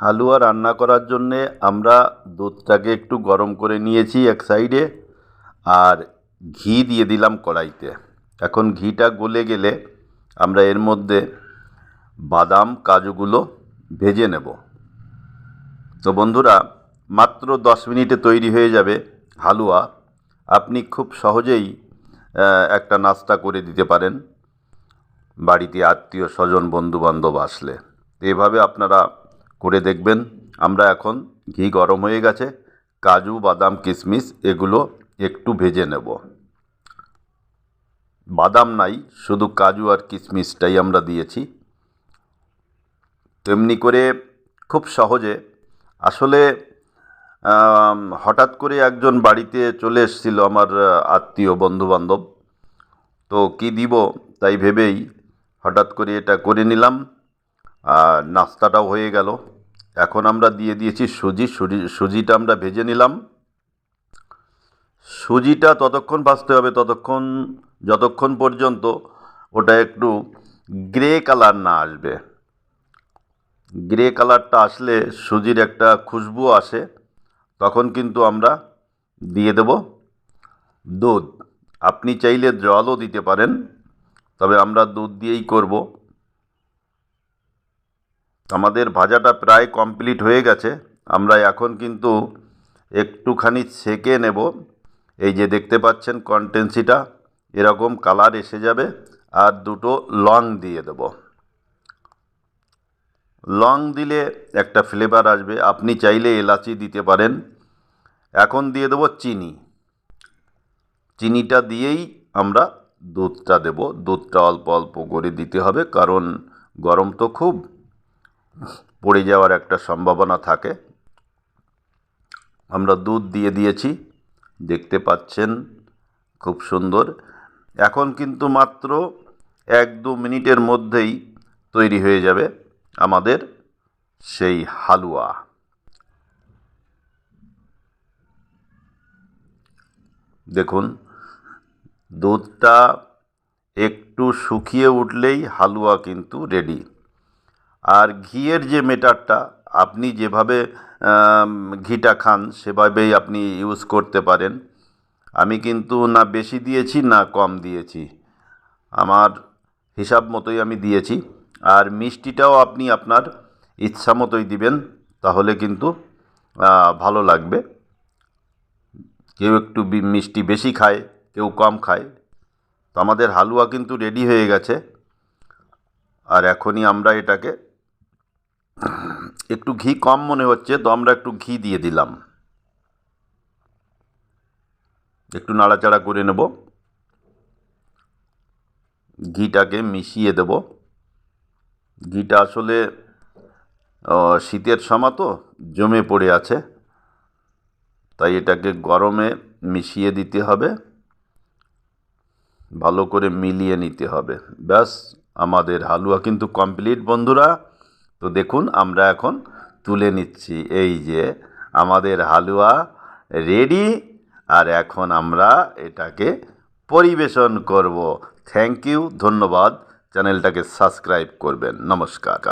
হালুয়া রান্না করার জন্যে আমরা দুধটাকে একটু গরম করে নিয়েছি এক সাইডে, আর ঘি দিয়ে দিলাম কড়াইতে। এখন ঘিটা গলে গেলে আমরা এর মধ্যে বাদাম, কাজুগুলো ভেজে নেব। তো বন্ধুরা, মাত্র দশ মিনিটে তৈরি হয়ে যাবে হালুয়া। আপনি খুব সহজেই একটা নাস্তা করে দিতে পারেন বাড়িতে আত্মীয় স্বজন বন্ধুবান্ধব আসলে। এভাবে আপনারা করে দেখবেন। আমরা এখন ঘি গরম হয়ে গেছে, কাজু, বাদাম, কিশমিশ এগুলো একটু ভেজে নেব। বাদাম নাই, শুধু কাজু আর কিশমিশটাই আমরা দিয়েছি। তেমনি করে খুব সহজে আসলে হঠাৎ করে একজন বাড়িতে চলে এসেছিল আমার আত্মীয়, বন্ধুবান্ধব। তো কি দিব তাই ভেবেই হঠাৎ করে এটা করে নিলাম। নাস্তাটাও হয়ে গেল। এখন আমরা দিয়ে দিয়েছি সুজি। সুজি, সুজিটা আমরা ভেজে নিলাম। সুজিটা ততক্ষণ ভাজতে হবে, ততক্ষণ, যতক্ষণ পর্যন্ত ওটা একটু গ্রে কালার না আসবে। গ্রে কালারটা আসলে সুজির একটা খুশবু আসে। তখন কিন্তু আমরা দিয়ে দেব দুধ। আপনি চাইলে জলও দিতে পারেন, তবে আমরা দুধ দিয়েই করব। আমাদের ভাজাটা প্রায় কমপ্লিট হয়ে গেছে। আমরা এখন কিন্তু একটুখানি সেকে নেব। এই যে দেখতে পাচ্ছেন কন্টেন্সিটা এরকম কালার এসে যাবে। আর দুটো লং দিয়ে দেব। লং দিলে একটা ফ্লেভার আসবে। আপনি চাইলে এলাচি দিতে পারেন। এখন দিয়ে দেবো চিনি। চিনিটা দিয়েই আমরা দুধটা দেব। দুধটা অল্প অল্প করে দিতে হবে, কারণ গরম তো খুব। পড়ে যাওয়ার একটা সম্ভাবনা থাকে। আমরা দুধ দিয়ে দিয়েছি, দেখতে পাচ্ছেন খুব সুন্দর। এখন কিন্তু মাত্র এক দু মিনিটের মধ্যেই তৈরি হয়ে যাবে আমাদের সেই হালুয়া। দেখুন, দুধটা একটু শুকিয়ে উঠলেই হালুয়া কিন্তু রেডি। আর ঘিয়ের যে মেটারটা আপনি যেভাবে ঘিটা খান, সেভাবেই আপনি ইউজ করতে পারেন। আমি কিন্তু না বেশি দিয়েছি, না কম দিয়েছি। আমার হিসাব মতোই আমি দিয়েছি। আর মিষ্টিটাও আপনি আপনার ইচ্ছা মতোই দিবেন, তাহলে কিন্তু ভালো লাগবে। কেউ একটু মিষ্টি বেশি খায়, কেউ কম খায়। তো আমাদের হালুয়া কিন্তু রেডি হয়ে গেছে। আর এখনই আমরা এটাকে একটু ঘি কম মনে হচ্ছে, তো আমরা একটু ঘি দিয়ে দিলাম। একটু নাড়াচাড়া করে নেব। ঘিটাকে মিশিয়ে দেব। ঘিটা আসলে শীতের সময় তো, জমে পড়ে আছে। তাই এটাকে গরমে মিশিয়ে দিতে হবে। ভালো করে মিলিয়ে নিতে হবে। ব্যাস, আমাদের হালুয়া কিন্তু কমপ্লিট। বন্ধুরা তো দেখুন, আমরা এখন তুলে নিচ্ছি এই যে আমাদের হালুয়া রেডি আর এখন আমরা এটাকে পরিবেশন করব। থ্যাংক ইউ ধন্যবাদ। চ্যানেলটাকে সাবস্ক্রাইব করবেন। নমস্কার।